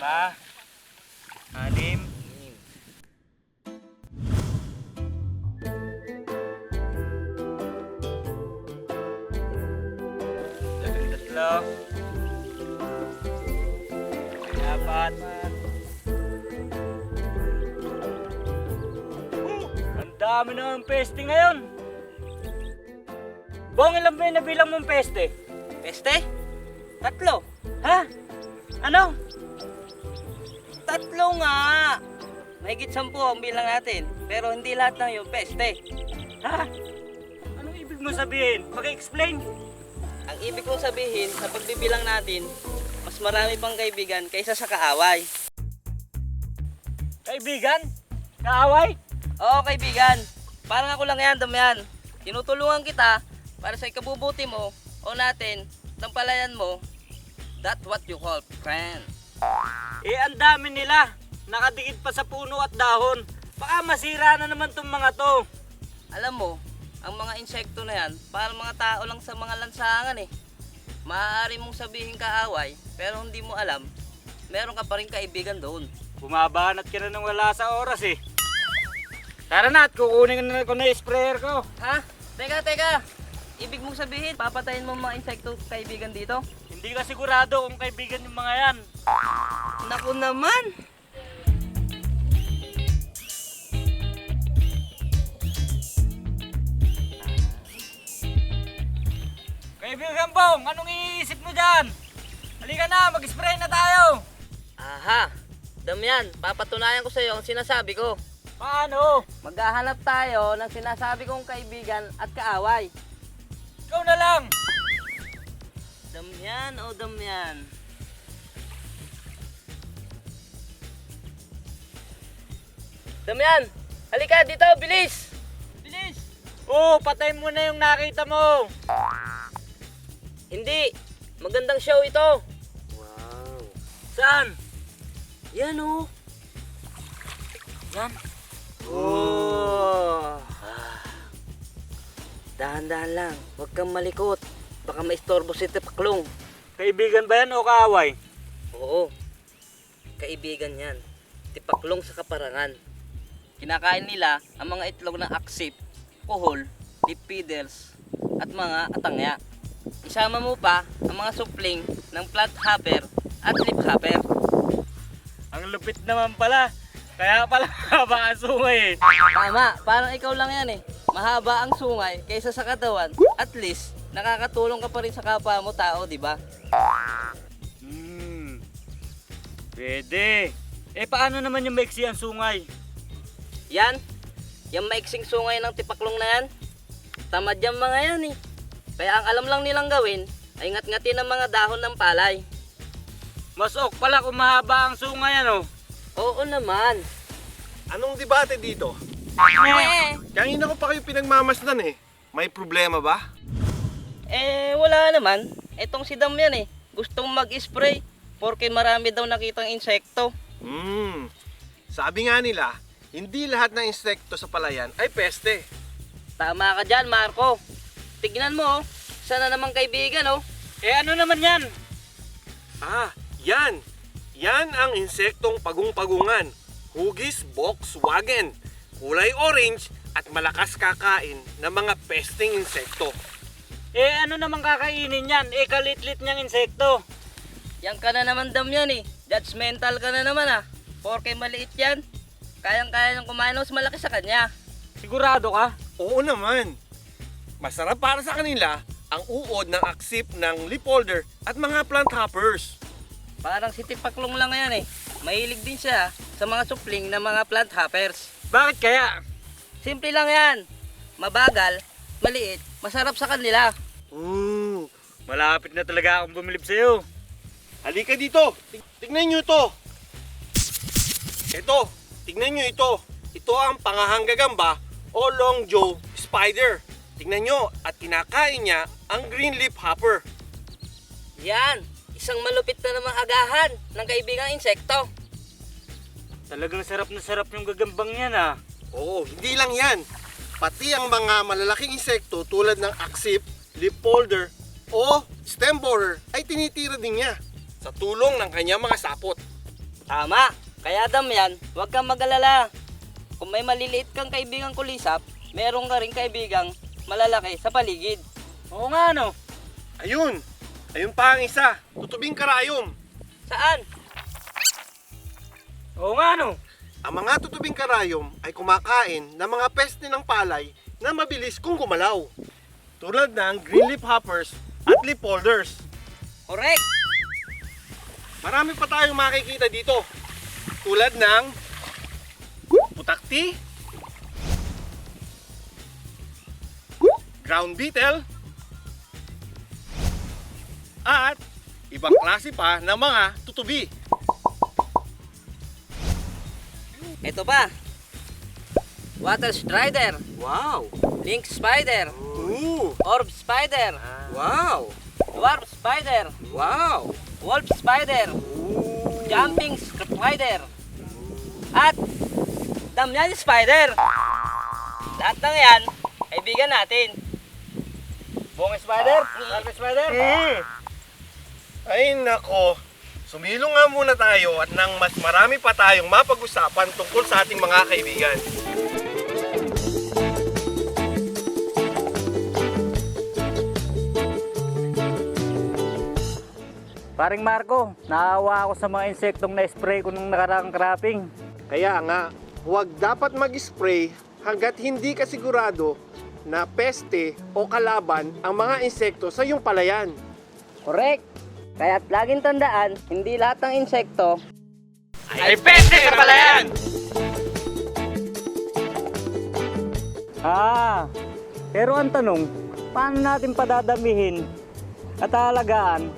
Lima. Anim. Tatlo. Apat. Ang dami na ang peste ngayon. Bong, ilan ba yung nabilang mong peste? Peste? Tatlo. Ha? Ano? Tatlo nga! Mahigit sampu ang bilang natin. Pero hindi lahat ng yun peste. Ha? Anong ibig mo sabihin? Pag-explain. Ang ibig kong sabihin, sa pagbibilang natin, mas marami pang kaibigan kaysa sa kaaway. Kaibigan? Kaaway? Oo, kaibigan. Parang ako lang yan, damayan. Tinutulungan kita para sa ikabubuti mo o natin, ng palayan mo. That's what you call friend. Eh, ang dami nila. Nakadikit pa sa puno at dahon. Baka masira na naman tong mga to. Alam mo, ang mga insekto na yan, parang mga tao lang sa mga lansangan eh. Maaari mong sabihin kaaway, pero hindi mo alam, meron ka pa rin kaibigan doon. Bumabanat ka na nang wala sa oras eh. Tara na at kukunin na ko na yung sprayer ko. Ha? Teka, teka! Ibig mong sabihin, papatayin mo mga insekto kaibigan dito? Hindi ka sigurado kung kaibigan yung mga yan. Naku naman! Kaibigan Bong, anong iisip mo dyan? Halika na, mag-spray na tayo. Aha! Damian, papatunayan ko sa iyo ang sinasabi ko. Paano? Maghahanap tayo ng sinasabi kong kaibigan at kaaway. Ikaw na lang. Damian o Damian? Damian! Halika dito, bilis! Bilis! Oo, patay mo na yung nakita mo. Hindi! Magandang show ito! Saan? Yan oh! Yan. Oh. Dahan-dahan lang, huwag kang malikot. Baka maistorbo si Tipaklong. Kaibigan ba yan o kaaway? Oo, kaibigan yan. Tipaklong sa kaparangan. Kinakain nila ang mga itlog ng aksip, kuhol, lip fiddles, at mga atangya. Isama mo pa ang mga supling ng plant hopper at lip hopper. Ang lupit naman pala. Kaya pala haba ang sungay eh. Tama, parang ikaw lang yan eh. Mahaba ang sungay kaysa sa katawan. At least, nakakatulong ka pa rin sa kapwa mo tao, di ba? Hmm. Pwede. Eh paano naman yung maiksi ang sungay? Yan, yung maiksing sungay ng tipaklong na yan. Tamad yung mga yan eh. Kaya ang alam lang nilang gawin ay ngat-ngatin ang mga dahon ng palay. Mas ok pala kung mahaba ang sungay ano. Oo naman. Anong debate dito? Eh, Kanina ko pa kayo pinagmamasdan eh. May problema ba? eh wala naman. Etong si Dam yan eh. Gustong mag-spray porque marami daw nakitang insekto. Hmm. Sabi nga nila, hindi lahat ng insekto sa palayan ay peste. Tama ka dyan, Marco. Tignan mo, oh. sana naman kaibigan, oh. Eh ano naman yan? Ah, yan. Yan ang insektong pagong-pagungan. Hugis Volkswagen. Kulay orange at malakas kakain ng mga pesting insekto. Eh ano naman kakainin yan? Eh kalitlit niyang insekto. Yan ka na naman dam yan eh. Judgmental ka na naman ah. Porke maliit yan. Kayang-kaya niyang kumain ng mas malaki sa kanya. Sigurado ka? Oo naman. Masarap para sa kanila ang uod ng aksip ng leaf folder at mga plant hoppers. Parang si Tipaklong lang yan eh. Mahilig din siya sa mga supling ng mga plant hoppers. Bakit kaya? Simple lang yan. Mabagal, maliit, masarap sa kanila. Ooh, malapit na talaga akong bumilib sa'yo. Halika dito. Tig- Tignan nyo ito. Ito. Tignan nyo ito. Ito ang pangahanggagamba o long jaw spider. Tignan nyo at kinakain niya ang green leaf hopper. Yan, isang malupit na namang agahan ng kaibigang insekto. Talagang sarap na sarap yung gagambang yan ah. Oo, hindi lang yan. Pati ang mga malalaking insekto tulad ng aksip, leaf folder o stem borer ay tinitira din niya sa tulong ng kanyang mga sapot. Tama. Kaya Damian, huwag kang mag-alala. Kung may maliliit kang kaibigang kulisap, meron ka rin kaibigang malalaki sa paligid. Oo nga no. Ayun! Ayun pa ang isa, tutubing karayom. Saan? Oo nga no. Ang mga tutubing karayom ay kumakain ng mga peste ng palay na mabilis kung gumalaw. Tulad ng green leaf hoppers at leaf folders. Correct. Marami pa tayong makikita dito. Tulad ng putakti, ground beetle, at ibang klase pa ng mga tutubi. Ito pa. Water strider, Wow. link spider, Ooh! orb spider, Wow. dwarf spider, Wow. wolf spider, jumping spider, at Damian spider. Lahat ng yan, kaibigan natin. Bong spider? Dark spider? Mm. Ay nako, sumilong nga muna tayo at nang mas marami pa tayong mapag-usapan tungkol sa ating mga kaibigan. Paring Marco, naawa ako sa mga insektong na-spray ko nung nakaraang cropping. Kaya nga, huwag dapat mag-spray hanggat hindi ka sigurado na peste o kalaban ang mga insekto sa iyong palayan. Correct. Kaya't laging tandaan, hindi lahat ng insekto Ay, peste sa palayan! Ah, pero ang tanong, paano natin padadamihin at aalagaan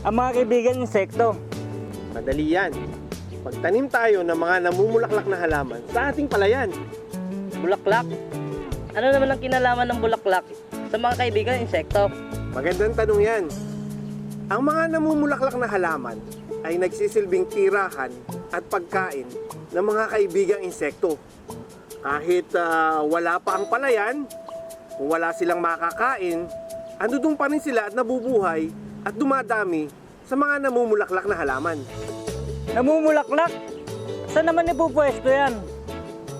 ang mga kaibigan insekto? Madali yan. Pagtanim tayo ng mga namumulaklak na halaman sa ating palayan. Bulaklak. Ano naman ang kinalaman ng bulaklak sa mga kaibigan insekto? Magandang tanong yan. Ang mga namumulaklak na halaman ay nagsisilbing tirahan at pagkain ng mga kaibigang insekto. Kahit ah, wala pa ang palayan, kung wala silang makakain, andudong pa rin sila at nabubuhay at dumadami sa mga namumulaklak na halaman. Namumulaklak? Saan naman ipupwesto yan?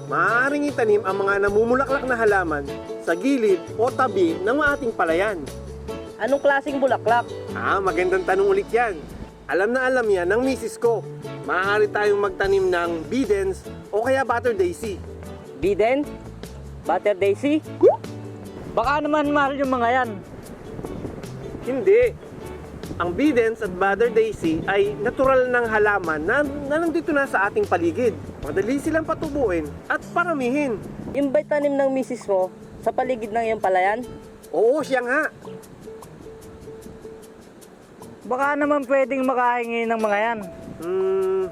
Maaaring itanim ang mga namumulaklak na halaman sa gilid o tabi ng ating palayan. Anong klaseng bulaklak? Ah, magandang tanong ulit yan. Alam na alam yan ng misis ko. Maaari tayong magtanim ng bidens o kaya butter daisy. Biden? Butter daisy? Baka naman mahal yung mga yan. Hindi. Ang bidens at butter daisy ay natural ng halaman na, na nandito na sa ating paligid. Madali silang patubuin at paramihin. Yung ba'y tanim ng misis mo sa paligid ng iyong palayan? Oo, siya nga. Baka naman pwedeng makahingi ng mga yan. Hmm,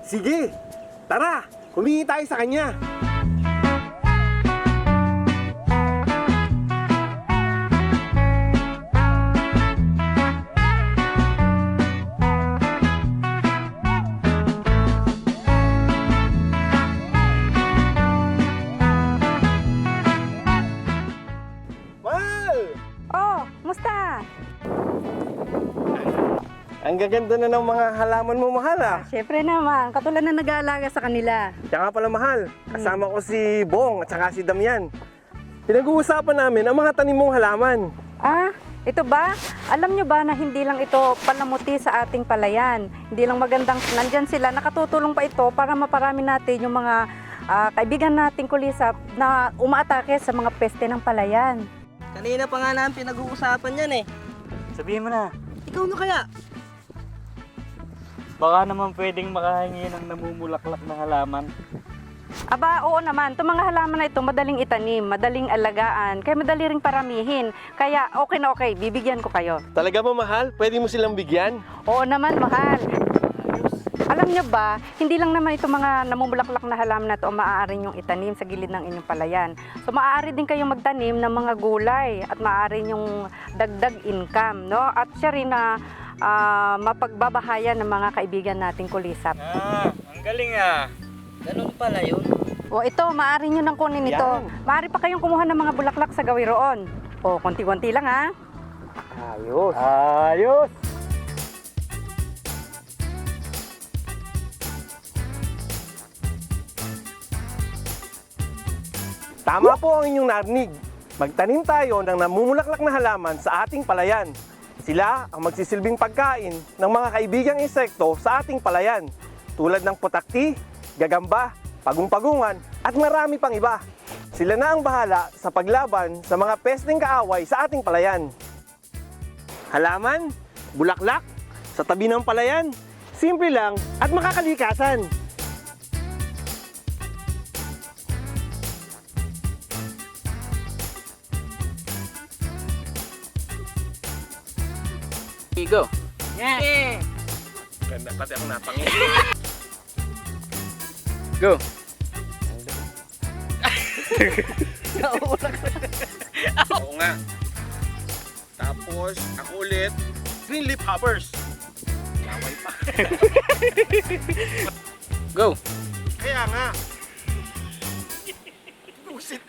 sige, tara, humingi tayo sa kanya. Musta? Ang gaganda na ng mga halaman mo, mahal ah. Siyempre naman, katulad na nag-aalaga sa kanila. Siya nga pala mahal. Kasama ko si Bong at saka si Damian. Pinag-uusapan namin ang mga tanim mong halaman. Ah, ito ba? Alam nyo ba na hindi lang ito palamuti sa ating palayan? Hindi lang magandang nandyan sila. Nakatutulong pa ito para maparami natin yung mga ah, kaibigan nating kulisap na umaatake sa mga peste ng palayan. Kanina pa nga namin pinag-uusapan yan eh. Sabihin mo na. Ikaw na kaya? Baka naman pwedeng makahingi ng namumulaklak na halaman. Aba, oo naman. Itong mga halaman na ito, madaling itanim, madaling alagaan, kaya madali ring paramihin. Kaya okay na okay, bibigyan ko kayo. Talaga ba mahal? Pwede mo silang bigyan? Oo naman, mahal. Alam niyo ba, hindi lang naman ito mga namumulaklak na halaman na ito maaari niyong itanim sa gilid ng inyong palayan. So maaari din kayong magtanim ng mga gulay at maaari niyong dagdag income, no? At siya rin na ah, mapagbabahayan ng mga kaibigan nating kulisap. Ah, ang galing ah. Ganun pala yun. O ito, maaari nyo nang kunin ito. Yan. Maaari pa kayong kumuha ng mga bulaklak sa gawiroon. O, konti-konti lang ha. Ayos. Ayos! Tama po ang inyong narinig. Magtanim tayo ng namumulaklak na halaman sa ating palayan. Sila ang magsisilbing pagkain ng mga kaibigang insekto sa ating palayan. Tulad ng putakti, gagamba, pagong-pagungan at marami pang iba. Sila na ang bahala sa paglaban sa mga pesteng kaaway sa ating palayan. Halaman, bulaklak, sa tabi ng palayan, simple lang at makakalikasan. Go. Ganda pati ako napangit. Go. Oo nga. Tapos, ako ulit, green leaf hoppers. Laway pa. Go. Kaya nga. Busit.